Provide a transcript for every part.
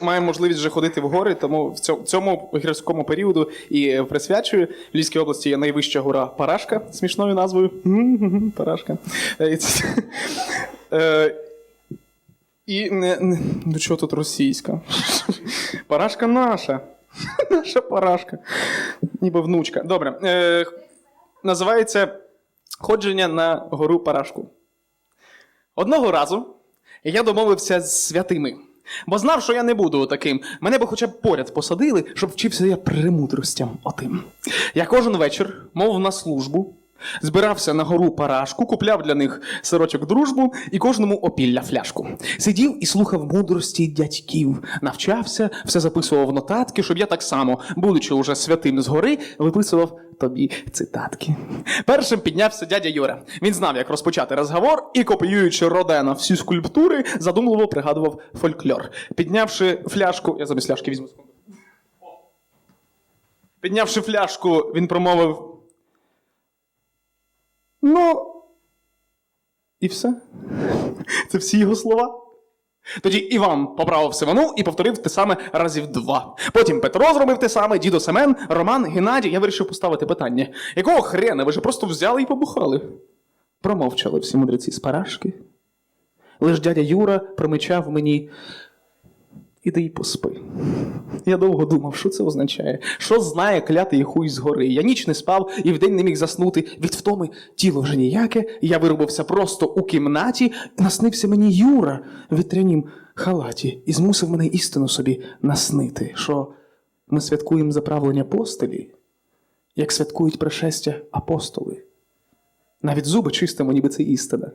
Маємо можливість вже ходити в гори, тому в цьому, гірському періоду і присвячую. В Львівській області є найвища гора Парашка, смішною назвою. Парашка. Е, і Е, ну чого тут російська? Парашка наша. Наша парашка. Ніби внучка. Добре. Е, називається Ходження на гору Парашку. Одного разу я домовився з святими, бо знав, що я не буду таким. Мене би хоча б поряд посадили, щоб вчився я премудростям отим. Я кожен вечір, мов на службу, збирався на гору парашку, купляв для них сирочок дружбу і кожному опілля фляжку. Сидів і слухав мудрості дядьків, навчався, все записував нотатки, щоб я так само, будучи уже святим згори, виписував тобі цитатки. Першим піднявся дядя Юра. Він знав, як розпочати розговор, і, копіюючи родено всі скульптури, задумливо пригадував фольклор. Піднявши фляжку, я замість фляжки візьму секунду. Піднявши фляжку, він промовив. Ну. І все. Це всі його слова. Тоді Іван поправив Сивану і повторив те саме разів два. Потім Петро зробив те саме, дідо Семен, Роман, Геннадій. Я вирішив поставити питання: якого хрена ви ж просто взяли і побухали? Промовчали всі мудреці з парашки. Лиш дядя Юра промичав мені. Іди й поспи. Я довго думав, що це означає. Що знає клятий хуй з гори. Я ніч не спав і вдень не міг заснути. Від втоми тіло вже ніяке. Я вирубився просто у кімнаті. Наснився мені Юра в вітрянім халаті і змусив мене істину собі наснити, що ми святкуємо заправлення постелі, як святкують пришестя апостоли. Навіть зуби чистимо, ніби це істина.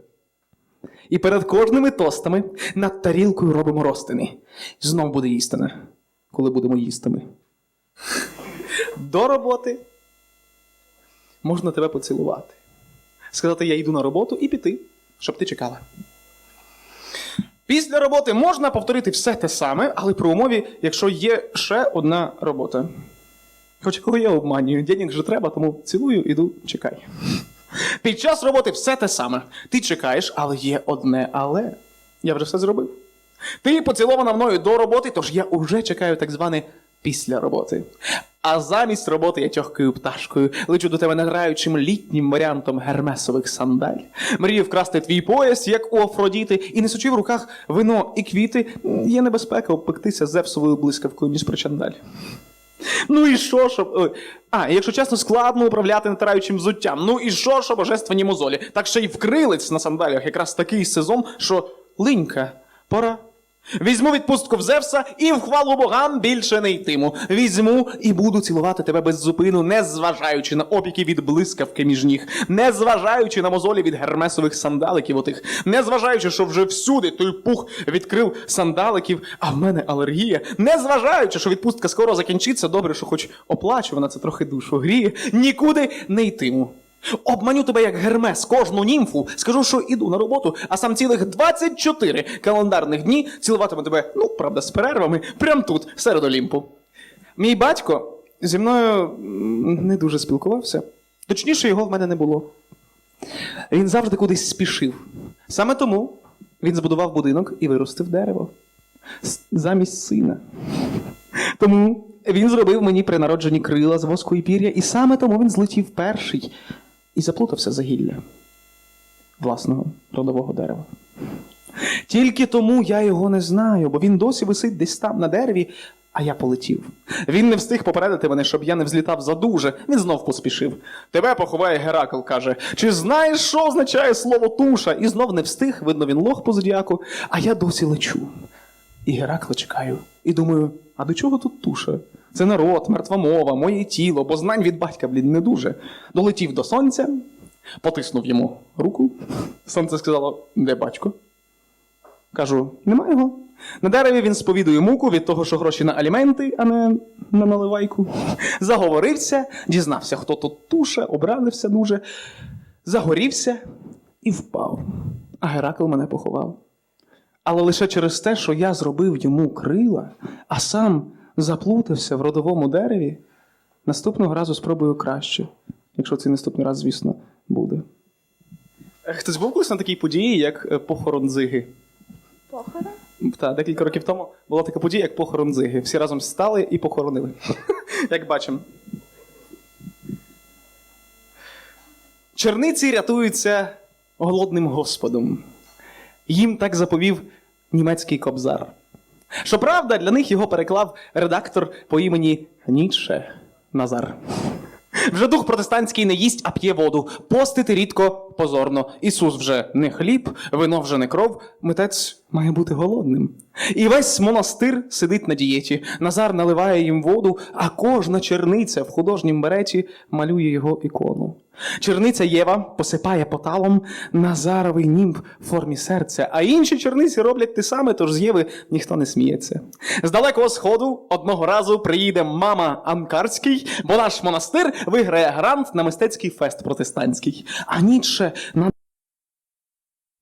І перед кожними тостами над тарілкою робимо розтини. Знов буде істина, коли будемо їстими. До роботи можна тебе поцілувати. Сказати, я йду на роботу і піти, щоб ти чекала. Після роботи можна повторити все те саме, але при умові, якщо є ще одна робота. Хоч кого я обманюю, денег же треба, тому цілую, іду, чекай. Під час роботи все те саме. Ти чекаєш, але є одне але. Я вже все зробив. Ти поцілована мною до роботи, тож я вже чекаю так зване після роботи. А замість роботи я тьохкою пташкою, лечу до тебе награючим літнім варіантом гермесових сандаль. Мрію вкрасти твій пояс, як у Афродіти, і несучи в руках вино і квіти, є небезпека обпектися зевсовою блискавкою між причандаль. Ну і що, щоб. ой, А, якщо чесно, складно управляти натираючим взуттям. Ну і що, що божественні мозолі? Так ще й вкрилець на сандалях якраз такий сезон, що линька, пора. Візьму відпустку в Зевса і в хвалу богам більше не йтиму. Візьму і буду цілувати тебе без зупину, не зважаючи на опіки від блискавки між ніг, не зважаючи на мозолі від гермесових сандаликів отих, не зважаючи, що вже всюди той пух відкрив сандаликів, а в мене алергія, не зважаючи, що відпустка скоро закінчиться, добре, що хоч оплачувана, це трохи душу гріє, нікуди не йтиму. Обманю тебе як гермес, кожну німфу, скажу, що іду на роботу, а сам цілих 24 календарних дні цілуватиму тебе, ну, правда, з перервами, прям тут, серед Олімпу. Мій батько зі мною не дуже спілкувався. Точніше, його в мене не було. Він завжди кудись спішив. Саме тому він збудував будинок і виростив дерево замість сина. Тому він зробив мені при народженні крила з воску і пір'я, і саме тому він злетів перший і заплутався за гілля власного родового дерева. Тільки тому я його не знаю, бо він досі висить десь там на дереві, а я полетів. Він не встиг попередити мене, щоб я не взлітав задуже. Він знов поспішив. Тебе поховає Геракл, каже. Чи знаєш, що означає слово туша? І знов не встиг, видно, він лох по зодіаку, а я досі лечу. І Геракла чекаю. І думаю, а до чого тут туша? Це народ, мертва мова, моє тіло, бо знань від батька, блін, не дуже. Долетів до сонця, потиснув йому руку. Сонце сказало: де батько? Кажу, нема його. На дереві він сповідує муку від того, що гроші на аліменти, а не на наливайку. Заговорився, дізнався, хто тут туша, образився дуже, загорівся і впав. А Геракл мене поховав. Але лише через те, що я зробив йому крила, а сам заплутався в родовому дереві, наступного разу спробую краще, якщо цей наступний раз, звісно, буде. Хтось був колись на такій події, як е, похорон дзиги? Похорон? Та, декілька років тому була така подія, як похорон дзиги. Всі разом стали і похоронили. Як бачимо. Черниці рятуються голодним господом. Їм так заповів німецький кобзар. Щоправда, для них його переклав редактор по імені Ніче Назар. Вже дух протестантський не їсть, а п'є воду. Постити рідко позорно. Ісус вже не хліб, вино вже не кров. Митець має бути голодним. І весь монастир сидить на дієті. Назар наливає їм воду, а кожна черниця в художнім береті малює його ікону. Черниця Єва посипає поталом Назаровий німб в формі серця, а інші черниці роблять те саме, тож з Єви ніхто не сміється. З далекого сходу одного разу приїде мама Анкарський, бо наш монастир виграє грант на мистецький фест протестантський. А Ніцше на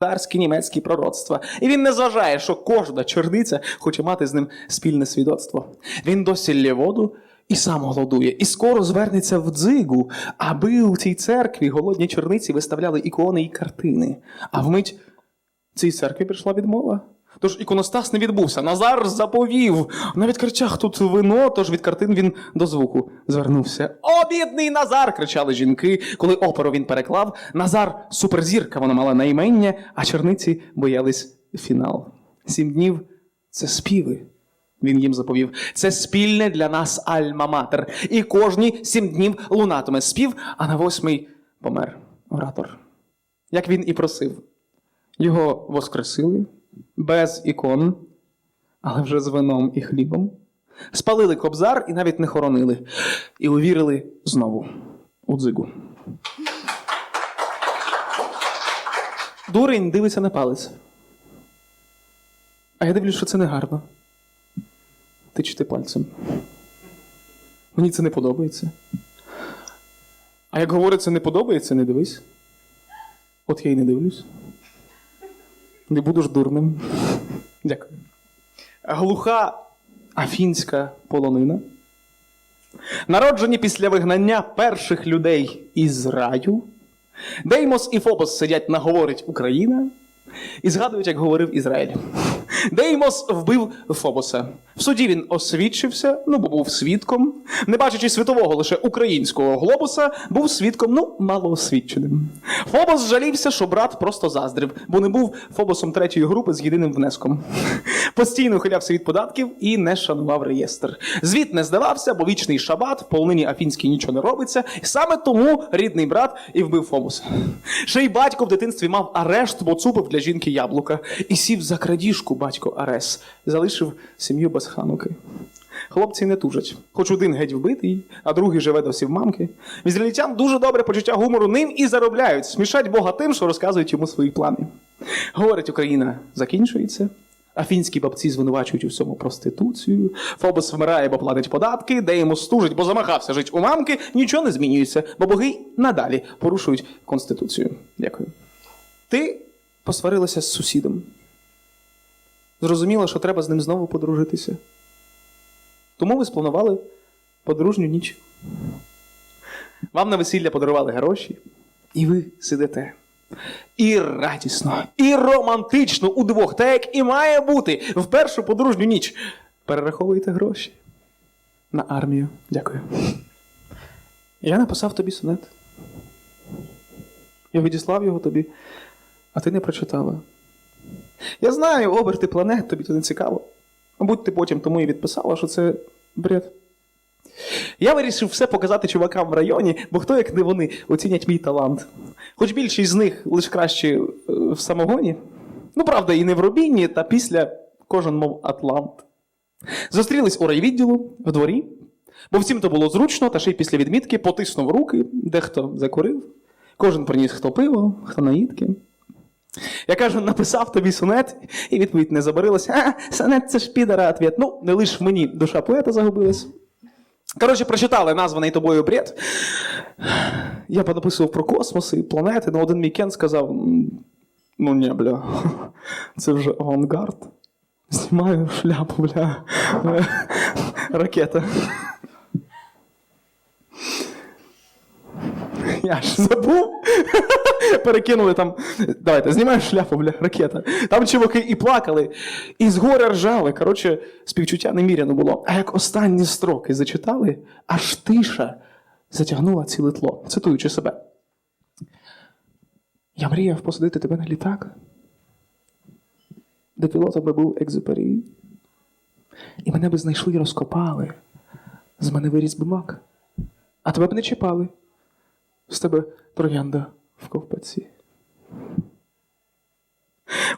царські німецькі пророцтва. І він не зважає, що кожна черниця хоче мати з ним спільне свідоцтво. Він досі лє воду і сам голодує, і скоро звернеться в дзигу, аби у цій церкві голодні черниці виставляли ікони і картини. А вмить цій церкві прийшла відмова. Тож іконостас не відбувся. Назар заповів. Навіть кричах тут вино, тож від картин він до звуку звернувся. О, бідний Назар! кричали жінки, коли оперу він переклав. Назар суперзірка, вона мала наймення, а черниці боялись фінал. Сім днів це співи. Він їм заповів. Це спільне для нас альма-матер. І кожні сім днів лунатиме спів, а на восьмий помер оратор. Як він і просив. Його воскресили без ікон, але вже з вином і хлібом. Спалили кобзар і навіть не хоронили. І увірили знову у дзигу. Дурень дивиться на палець. А я дивлюсь, що це не гарно. Тичити пальцем. Мені це не подобається. А як говориться, не подобається, не дивись. От я й не дивлюсь. Не буду ж дурним. Дякую. Глуха афінська полонина. Народжені після вигнання перших людей із раю. Деймос і Фобос сидять на говорить Україна і згадують, як говорив Ізраїль. Деймос вбив Фобоса. В суді він освідчився, ну бо був свідком. Не бачачи світового лише українського глобуса, був свідком, ну, малоосвідченим. Фобос жалівся, що брат просто заздрив, бо не був Фобосом третьої групи з єдиним внеском. Постійно ухилявся від податків і не шанував реєстр. Звіт не здавався, бо вічний шабат, в полонині Афінській нічого не робиться. І саме тому рідний брат і вбив Фобоса. Ще й батько в дитинстві мав арешт, бо цупив для жінки яблука. І сів за крадіжку батько Арес. Залишив сім'ю без хануки. Хлопці не тужать. Хоч один геть вбитий, а другий живе досі в мамки. В ізраїльтян дуже добре почуття гумору ним і заробляють. Смішать Бога тим, що розказують йому свої плани. Говорить, Україна закінчується. Афінські бабці звинувачують у всьому проституцію. Фобос вмирає, бо платить податки, де йому стужить, бо замахався жить у мамки. Нічого не змінюється, бо боги надалі порушують конституцію. Дякую. Ти посварилася з сусідом. Зрозуміла, що треба з ним знову подружитися. Тому ви спланували подружню ніч. Вам на весілля подарували гроші, і ви сидите. І радісно, і романтично удвох, так як і має бути в першу подружню ніч. Перераховуєте гроші на армію. Дякую. Я написав тобі сонет. Я відіслав його тобі, а ти не прочитала. Я знаю, оберти планет, тобі це не цікаво. Мабуть, ти потім тому і відписала, що це бред. Я вирішив все показати чувакам в районі, бо хто, як не вони, оцінять мій талант. Хоч більшість з них лише краще е, в самогоні. Ну, правда, і не в робінні, та після кожен мов Атлант. Зустрілись у райвідділу в дворі, бо всім то було зручно, та ще й після відмітки потиснув руки, дехто закурив, кожен приніс хто пиво, хто наїдки. Я кажу, написав тобі сонет, і відповідь не забарилася. А, сонет це ж підара ответ. Ну, не лиш мені душа поета загубилась. Коротше, прочитали названий тобою бред. Я понаписував про космос і планети, але один мій кен сказав: ну ні, бля, це вже авангард. Знімаю шляпу, бля. Ракета. Я ж забув. Перекинули там. Давайте, знімаю шляпу, бля, ракета. Там чуваки і плакали, і з горя ржали. Коротше, співчуття неміряно було. А як останні строки зачитали, аж тиша затягнула ціле тло, цитуючи себе. Я мріяв посадити тебе на літак, де пілотом би був екзюпері. І мене би знайшли і розкопали. З мене виріс би мак. А тебе б не чіпали. З тебе троянда в ковпаці.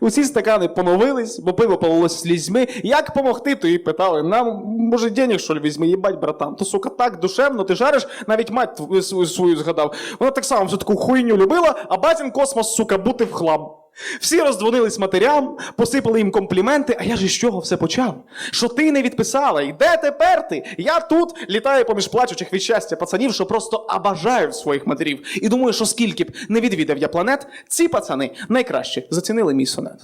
Усі стакани поновились, бо пиво полилось слізьми. Як помогти, то їй питали. Нам, може, денег, що ли, візьми, їбать, братан. То, сука, так душевно, ти жариш, навіть мать свою, згадав. Вона так само всю таку хуйню любила, а батін космос, сука, бути в хлам. Всі роздзвонились матерям, посипали їм компліменти, а я ж із чого все почав? Що ти не відписала? І де тепер ти? Я тут літаю поміж плачучих від щастя пацанів, що просто обажаю своїх матерів. І думаю, що скільки б не відвідав я планет, ці пацани найкраще зацінили мій сонет.